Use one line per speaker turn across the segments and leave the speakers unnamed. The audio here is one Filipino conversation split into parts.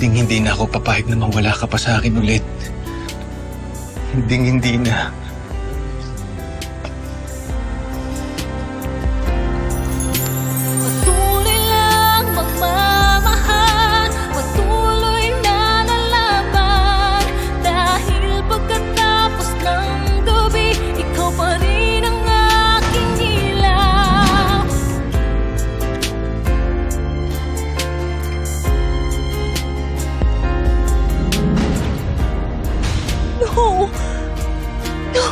Hinding hindi na ako papayag na mawala ka pa sa akin ulit. Hinding hindi na.
No! No!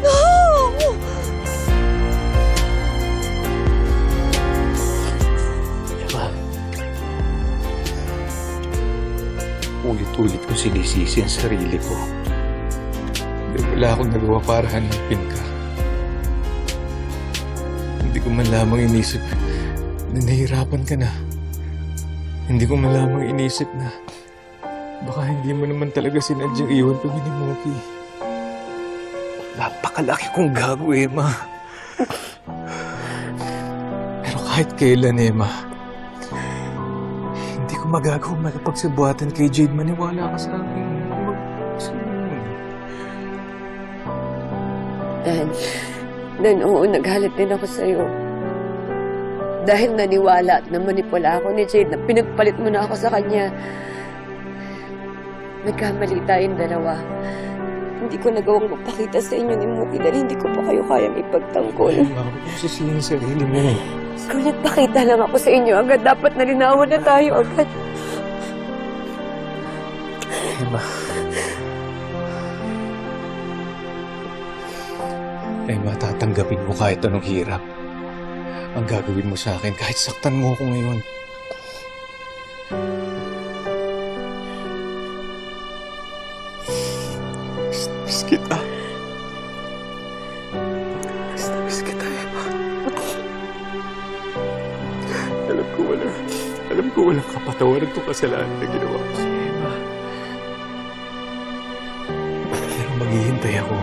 No!
Emma. Ulit-ulit ko sinisisi ang sarili ko. Dahil wala akong nagawa para hanapin ka. Hindi ko man lamang inisip na nahihirapan ka na. Hindi ko man lamang inisip na baka hindi mo naman talaga sinadyang iwan kami ni Moki. Napakalaki kong gago, Emma. Pero kahit kailan, Emma, hindi ko magagawa makipagsabuatan kay Jade. Maniwala ka sa akin.
Dan, Dan, oo, naghalit din ako sa'yo. Dahil naniwala at namanipula ako ni Jade na pinagpalit mo na ako sa kanya. Nagkamali tayong dalawa. Hindi ko nagawang magpakita sa inyo ni Muki dahil hindi ko pa kayo kayang ipagtanggol.
Huwag mo sisihin sarili mo.
Kung nagpakita lang ako sa inyo agad, dapat nalinawan na tayo agad.
Emma. Emma, tatanggapin mo kahit anong hirap. Ang gagawin mo sa akin kahit saktan mo ako ngayon. Miss, kita. Miss, na miss kita, Emma. Alam ko wala. Alam ko walang kapatawaran itong kasalanan na ginawa ko sa Emma. Pero maghihintay ako.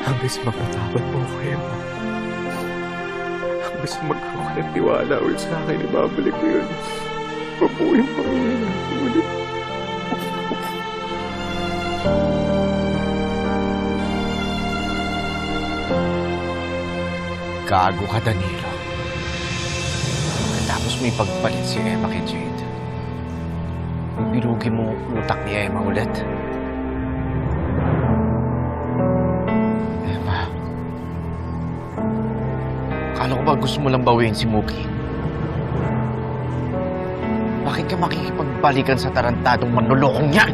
Hanggang sa mapatawad mo ako, Emma. Hanggang sa magkaroon ka ng tiwala ulit sa akin, ibabalik ko yun. Mabuhay ang pamilya
Gago ka, Danilo. Tapos may pagpalit si Emma kay Jade. Birugi mo utak ni Emma ulit. Emma. Kala ko ba gusto mo lang bawiin si Mookie? Bakit ka makikipagbalikan sa tarantadong manlulokong yan?